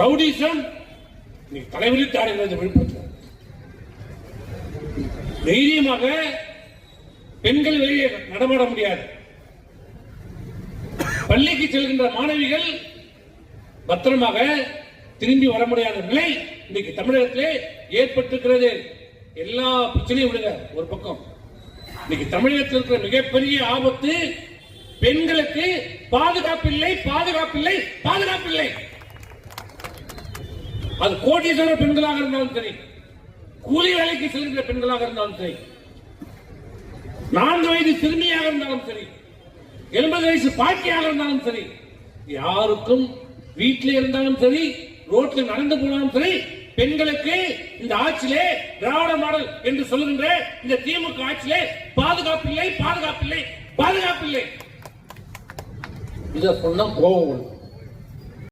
Rowdyism இன்னைக்கு தலைவலித்து ஆடுகிறது விழுப்புரத்தில் தைரியமாக பெண்கள் வெளியே நடமாட முடியாது. பள்ளிக்கு செல்கின்ற மாணவிகள் பத்திரமாக திரும்பி வர முடியாத நிலை இன்னைக்கு தமிழகத்திலே ஏற்பட்டிருக்கிறது. எல்லா பிரச்சனையும் விடுங்க ஒரு பக்கம். இன்னைக்கு தமிழகத்தில் இருக்கிற மிகப்பெரிய ஆபத்து பெண்களுக்கு பாதுகாப்பில்லை பாதுகாப்பில்லை பாதுகாப்பில்லை. அது கோட்டீஸ்வர பெண்களாக இருந்தாலும் சரி கூலி வேலைக்கு செல்கிற பெண்களாக இருந்தாலும் சரி நான்கு வயது சிறுமியாக இருந்தாலும் சரி எண்பது வயசு பாட்டியாக இருந்தாலும் சரி யாருக்கும் வீட்டில் இருந்தாலும் சரி ரோட்ல நடந்து போனாலும் சரி பெண்களுக்கு இந்த ஆட்சியிலே திராவிட மாடல் என்று சொல்லுகின்ற இந்த திமுக ஆட்சியிலே பாதுகாப்பில்லை பாதுகாப்பில்லை பாதுகாப்பில்லை இதை சொன்னா கோபம்